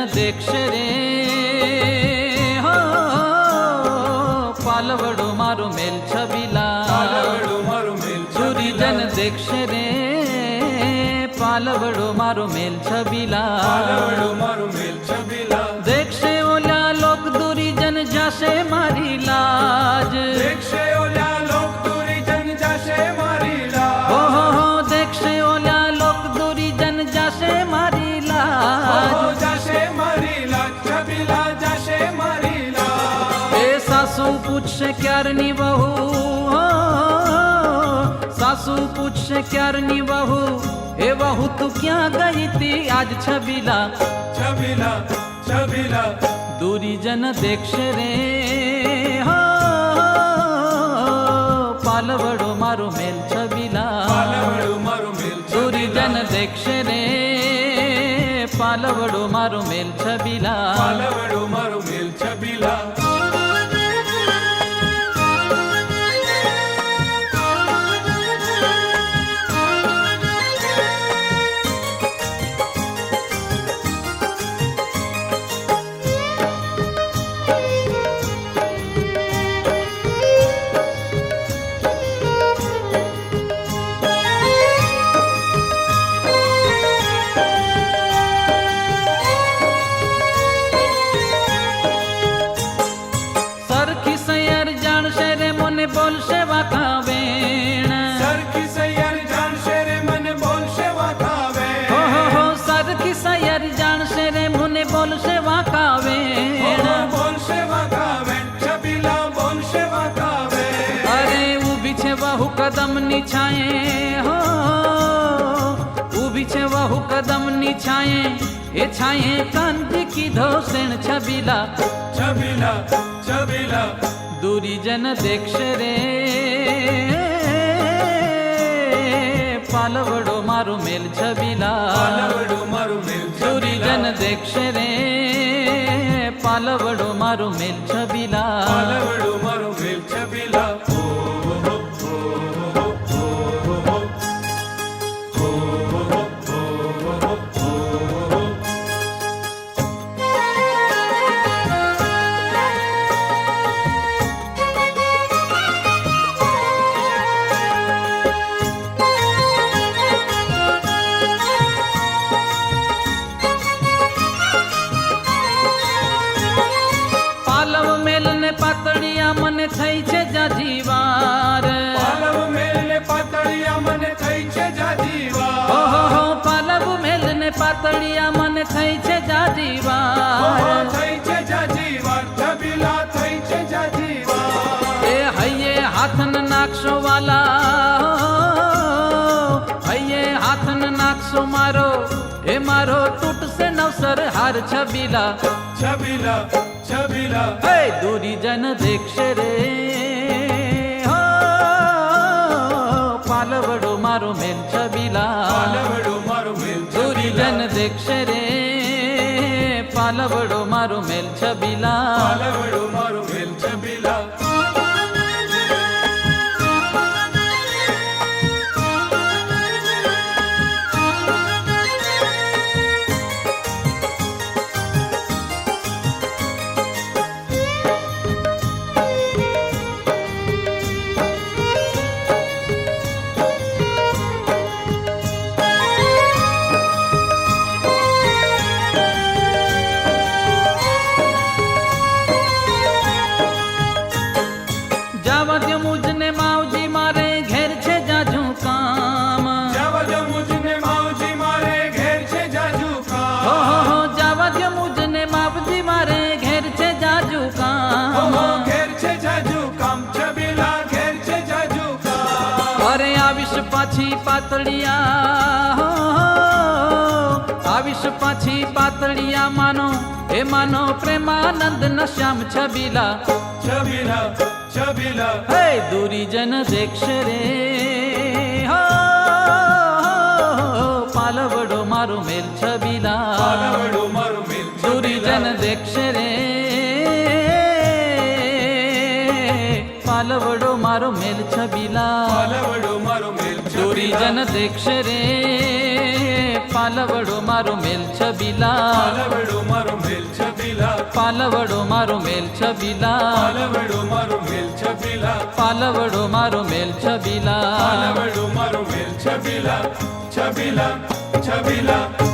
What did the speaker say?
દર્શન દેખશે રે હો પાલવડું મારું મેલ છબીલા જન દેખશે રે પાલવડું મારું મેલ છબીલા પાલવડું મારું મેલ છબીલા बहू सासू पूछे क्यारनी बहू हे बहू तू क्या गई आज छबिला छबिला छबिला दूरी जन देख रे हा पालवडो मारू मेल छबिला पालवडो मेल दूरी जन देख रे पालवडो मेल छबिला पालवडो मारू मेल छबिला बोल सेवा का सर की सैयर जान शेरे मन बोल सेवा हो हो हो सर की सैयर जान शेरे मन बोल सेवा बोल सेवा छबिला बोल सेवा अरे वो बिछे बहु कदम निछाए हो वो बिछे बहु कदम निछाए ए छाए कांति की धोसेण छबिला छबिला छबिला दूरी जन देक्ष रे पालवड़ो मारू मेल छबिला दूरी जन मेल रे पालवड़ो मारू मेल छबिला छबिला ઓહો પલવ મેલ પાતળિયા મને થઈ છે હૈયે હાથન નાખશો વાલા હૈયે હાથન નાખશો મારો એ મારો તૂટશે નવસર હાર છબીલા છબીલા છબીલા હે જન દેખશે રે છબીલા પાલવડો મારો મેલ દુરીજન દેખશે રે પાલવડો મારો મેલ છબીલા પાલવડો મારો છી પાતળિયા આવિસ પાછી પાતળિયા માનો એ માનો પ્રેમાનંદ નશામ છ ビ લા છ ビ લા છ ビ લા હે દૂરજન દેક્ષરે હો પાલવડો મારુ મેલ છ ビ લા પાલવડો મારુ મેલ દૂરજન દેક્ષરે પાલવડો મારુ મેલ છ ビ લા પાલવ दोरी जनतेक्षरे पालवडो मारो मेल छबिला पालवडो मारो मेल छबिला पालवडो मारो मेल छबिला पालवडो मारो मेल छबिला पालवडो मारो मेल छबिला पालवडो मारो मेल छबिला छबिला छबिला